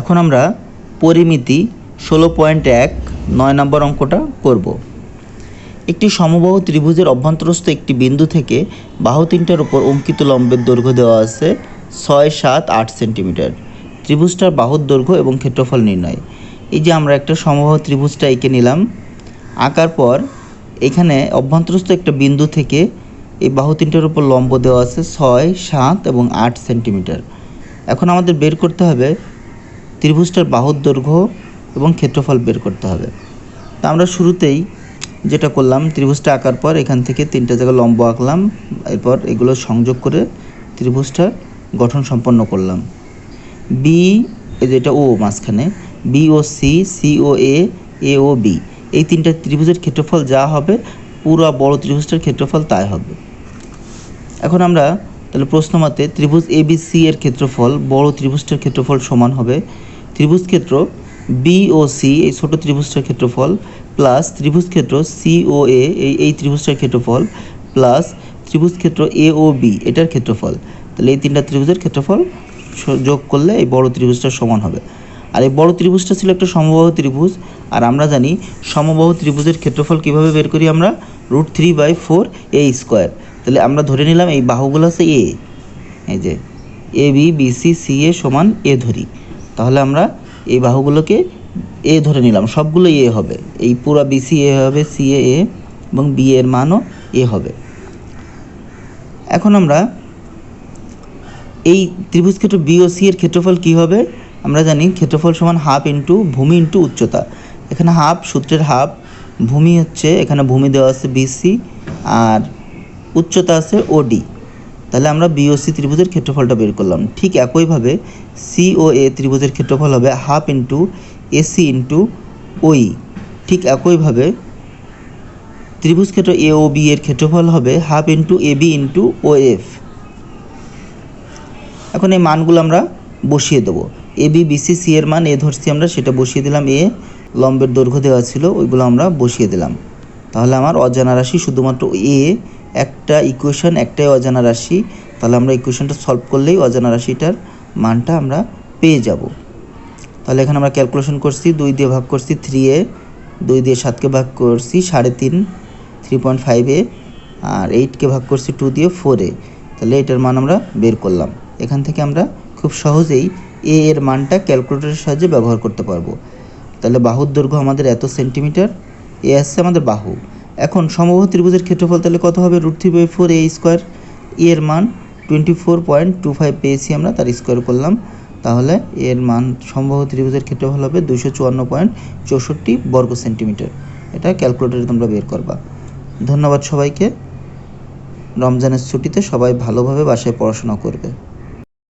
এখন আমরা পরিমিতি ষোলো পয়েন্ট এক নয় নম্বর অঙ্কটা করব। একটি সমবাহু ত্রিভুজের অভ্যন্তরস্থ একটি বিন্দু থেকে বাহু তিনটার উপর অঙ্কিত লম্বের দৈর্ঘ্য দেওয়া আছে ছয় সাত আট সেন্টিমিটার। ত্রিভুজটার বাহুর দৈর্ঘ্য এবং ক্ষেত্রফল নির্ণয়। এই যে আমরা একটা সমবাহু ত্রিভুজটা এঁকে নিলাম, আঁকার পর এখানে অভ্যন্তরস্থ একটা বিন্দু থেকে এই বাহু তিনটার উপর লম্ব দেওয়া আছে ছয় সাত এবং আট সেন্টিমিটার। এখন আমাদের বের করতে হবে ত্রিভুজটার বাহুর দৈর্ঘ্য এবং ক্ষেত্রফল বের করতে হবে। তা আমরা শুরুতেই যেটা করলাম, ত্রিভুজটা আঁকার পর এখান থেকে তিনটা জায়গা লম্ব আঁকলাম, এরপর এগুলো সংযোগ করে ত্রিভুজটার গঠন সম্পন্ন করলাম। বি যেটা ও মাঝখানে B O C C O A A O B এই তিনটা ত্রিভুজের ক্ষেত্রফল যা হবে, পুরো বড় ত্রিভুজটার ক্ষেত্রফল তাই হবে। এখন আমরা তাহলে প্রশ্ন মতে ত্রিভুজ এ বি সি এর ক্ষেত্রফল, বড় ত্রিভুজটার ক্ষেত্রফল সমান হবে ত্রিভুজ ক্ষেত্র বি ও সি এই ছোট ত্রিভুজটার ক্ষেত্রফল প্লাস ত্রিভুজ ক্ষেত্র সি ও এ এই এই ত্রিভুজটার ক্ষেত্রফল প্লাস ত্রিভুজ ক্ষেত্র এ ও বি এটার ক্ষেত্রফল। তাহলে এই তিনটা ত্রিভুজের ক্ষেত্রফল যোগ করলে এই বড় ত্রিভুজটার সমান হবে। আর এই বড় ত্রিভুজটা ছিল একটা সমবাহু ত্রিভুজ, আর আমরা জানি সমবাহু ত্রিভুজের ক্ষেত্রফল কীভাবে বের করি আমরা? Root three by four A square তাহলে আমরা ধরে নিলাম এই বাহুগুলো আছে এ এই যে A B B C C A সমান এ ধরি। তাহলে আমরা এই বাহুগুলোকে এ ধরে নিলাম। সবগুলো এ হবে। এই পুরো বিসি এ হবে। সি এ এ এবং বি এর মানও এ হবে। এখন আমরা এই ত্রিভুজ ক্ষেত্র বি ও সি এর ক্ষেত্রফল কি হবে? আমরা জানি ক্ষেত্রফল সমান হাফ ইন্টু ভূমি ইন্টু উচ্চতা। এখানে হাফ, সূত্রের হাফ। ভূমি হচ্ছে, এখানে ভূমি দেওয়া আছে বিসি আর উচ্চতা আছে ওডি তাহলে আমরা বিওসি ত্রিভুজের ক্ষেত্রফলটা বের করলাম। ঠিক একইভাবে সি ও এ ত্রিভুজের ক্ষেত্রফল হবে হাফ ইন্টু এসি ইন্টু ওই ঠিক একইভাবে ত্রিভুজ ক্ষেত্র এ ও বি এর ক্ষেত্রফল হবে half into A B into O F এখন এই মানগুলো আমরা বসিয়ে দেবো। এ বি বিসি সি এর মান এ ধরছি আমরা, সেটা বসিয়ে দিলাম এ লম্বের দৈর্ঘ্য দেওয়া ছিল, ওইগুলো আমরা বসিয়ে দিলাম। তাহলে আমার অজানা রাশি শুধুমাত্র এ একটা ইকুয়েশন একটাই অজানা রাশি। তাহলে আমরা ইকুয়েশনটা সলভ করলেই অজানা রাশিটার মানটা আমরা পেয়ে যাব। তাহলে এখানে আমরা ক্যালকুলেশন করছি, দুই দিয়ে ভাগ করছি থ্রি এ, দুই দিয়ে সাতকে ভাগ করছি সাড়ে তিন থ্রি পয়েন্ট ফাইভ আর এইটকে ভাগ করছি টু দিয়ে ফোর তাহলে এটার মান আমরা বের করলাম। এখান থেকে আমরা খুব সহজেই এ এর মানটা ক্যালকুলেটরের সাহায্যে ব্যবহার করতে পারব। তাহলে বাহুর দৈর্ঘ্য আমাদের এত সেন্টিমিটার এ আসছে আমাদের বাহু। এখন সমবাহু ত্রিভুজের ক্ষেত্রফল তাহলে কত হবে? Root three by four A square এর মান twenty four point two five পেয়েছি আমরা, তার স্কোয়ার করলাম। তাহলে এর মান সমবাহু ত্রিভুজের ক্ষেত্রফল হবে দুশো চুয়ান্ন পয়েন্ট চৌষট্টি বর্গ সেন্টিমিটার। এটা ক্যালকুলেটরে তোমরা বের করবা। ধন্যবাদ সবাইকে। রমজানের ছুটিতে সবাই ভালোভাবে বাসায় পড়াশোনা করবে।